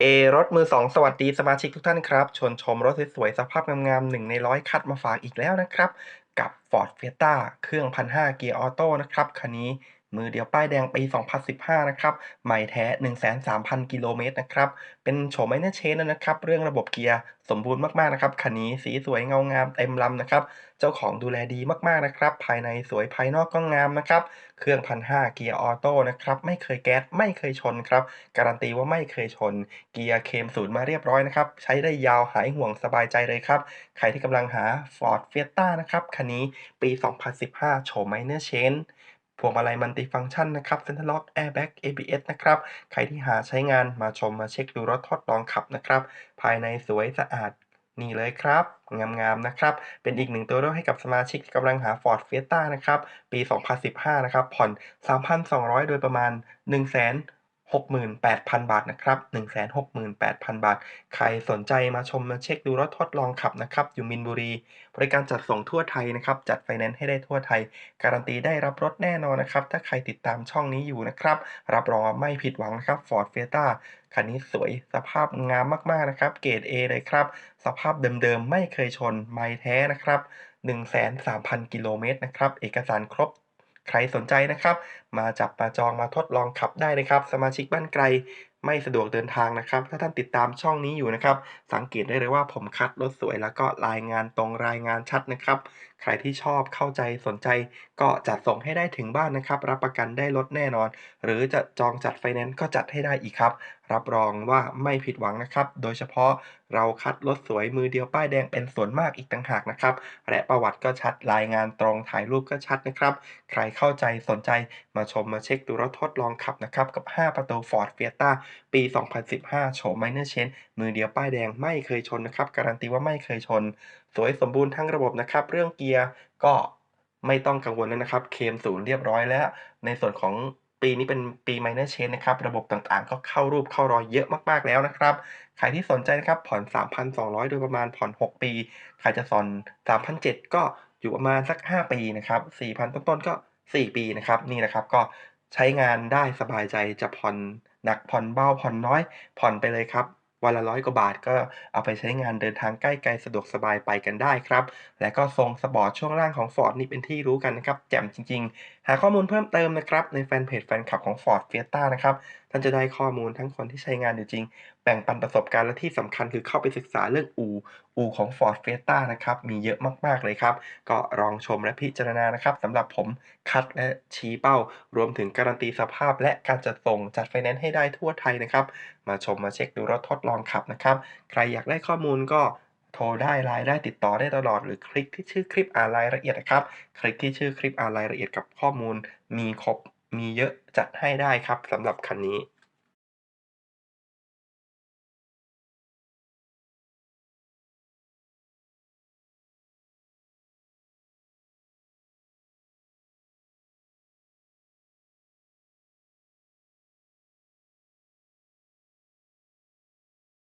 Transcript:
เอรถมือสองสวัสดีสมาชิกทุกท่านครับ ชวนชมรถสวยๆสภาพงามๆหนึ่งในร้อยคัดมาฝากอีกแล้วนะครับ กับ Ford Fiesta เครื่อง 1,500 เกียร์ออโต้นะครับ คันนี้ มือเดียวป้ายแดงปี 2015 นะครับ ใหม่แท้ 13,000 กิโลเมตรนะครับ เป็นโฉมไมเนเชนนะครับ เรื่องระบบเกียร์สมบูรณ์มาก ๆ นะครับ คันนี้สีสวยเงางามเต็มลำนะครับ เจ้าของดูแลดีมาก ๆ นะครับ ภายในสวยภายนอกก็งามนะครับ เครื่อง1,500เกียร์ออโต้นะครับ ไม่เคยแก๊ส ไม่เคยชนครับ การันตีว่าไม่เคยชน เกียร์เคมศูนย์มาเรียบร้อยนะครับ ใช้ได้ยาวหายห่วงสบายใจเลยครับ ใครที่กำลังหา Ford Fiesta นะครับ คันนี้ปี 2015 โฉม Minor Change พวงมาลัยมัลติฟังก์ชันนะครับเซ็นทรัลล็อกแอร์แบ็ก ABS นะครับ ใครที่หาใช้งานมาชมมาเช็คดูรถทดลองขับนะครับ ภายในสวยสะอาดนี่เลยครับ งามๆนะครับ เป็นอีกหนึ่งตัวเลือกให้กับสมาชิกที่กำลังหา Ford Fiesta นะครับ ปี 2015 นะครับ ผ่อน 3,200 โดยประมาณ 68,000 บาทนะครับ168,000 บาท ใครสนใจมาชมมาเช็คดูรถทดลองขับนะครับ อยู่มินบุรี บริการจัดส่งทั่วไทยนะครับ จัดไฟแนนซ์ให้ได้ทั่วไทย การันตีได้รับรถแน่นอนนะครับ ถ้าใครติดตามช่องนี้อยู่นะครับ รับรองไม่ผิดหวังนะครับ Ford Fiesta คันนี้สวยสภาพงามมากๆนะครับ เกรด A เลยครับ สภาพเดิมๆ ไม่เคยชน ไมล์แท้นะครับ103,000 กิโลเมตรนะครับ เอกสารครบ ใครสนใจนะครับ มาจับมาจองมาทดลองขับได้นะครับ สมาชิกบ้านไกลไม่สะดวกเดินทางนะครับ ถ้าท่านติดตามช่องนี้อยู่นะครับ สังเกตได้เลยว่าผมคัดรถสวยแล้วก็รายงานตรงรายงานชัดนะครับ ใครที่ชอบเข้าใจสนใจ ก็จัดส่งให้ได้ถึงบ้านนะครับ รับประกันได้รถแน่นอน หรือจะจองจัดไฟแนนซ์ก็จัดให้ได้อีกครับ รับรองว่าไม่ผิดหวังนะครับ โดยเฉพาะเราคัดรถสวยมือเดียวป้ายแดงเป็นส่วนมากอีกต่างหากนะครับ และประวัติก็ชัดรายงานตรงถ่ายรูปก็ชัดนะครับ ใครเข้าใจสนใจมาชมมาเช็คดูรถทดลองขับนะครับ กับ 5 ประตู Ford Fiesta ปี 2015 โฉม Minor Change มือเดียวป้ายแดงไม่เคยชนนะครับ การันตีว่าไม่เคยชน สวยสมบูรณ์ทั้งระบบนะครับ เรื่องเกียร์ก็ไม่ต้องกังวลแล้วนะครับ เคมศูนย์เรียบร้อยแล้ว ในส่วนของ ปีนี้เป็นปี Minor Change นะครับ ระบบต่างๆ ก็เข้ารูปเข้ารอยเยอะมากๆแล้วนะครับ ใครที่สนใจนะครับ ผ่อน 3,200 โดยประมาณผ่อน 6 ปี ใครจะสอน3,007 ก็อยู่ประมาณสัก 5 ปีนะครับ 4,000 ต้นๆ ก็ 4 ปีนะครับ นี่นะครับ ก็ใช้งานได้สบายใจจะผ่อนหนักผ่อนเบาผ่อนน้อยผ่อนไปเลยครับ วันละร้อยกว่าบาทก็เอาไปใช้งานเดินทางใกล้ไกลสะดวกสบายไปกันได้ครับ และก็ทรงสปอร์ตช่วงล่างของ Ford นี่เป็นที่รู้กันนะครับ แจ่มจริง ๆ หาข้อมูลเพิ่มเติมนะครับ ในแฟนเพจแฟนคลับของ Ford Fiesta นะครับ ท่านจะได้ข้อมูลทั้งคนที่ใช้งานอยู่จริง แบ่งปันประสบการณ์และที่สำคัญคือเข้าไปศึกษาเรื่องอู่อู่ของ Ford Fiesta นะครับ มีเยอะมาก ๆ เลยครับ ก็ลองชมและพิจารณานะครับสำหรับผมคัดและชี้เป้า รวมถึงการันตีสภาพ และการจัดส่งจัดไฟแนนซ์ให้ได้ทั่วไทยนะครับ มาชมมาเช็คดูรถทดลองขับนะครับ ใครอยากได้ข้อมูลก็โทรได้ไลน์ได้ติดต่อได้ตลอดหรือคลิกที่ชื่อคลิปอ่านรายละเอียดนะครับ คลิกที่ชื่อคลิปอ่านรายละเอียดกับข้อมูลมีครบ มีเยอะจัดให้ได้ครับสำหรับคันนี้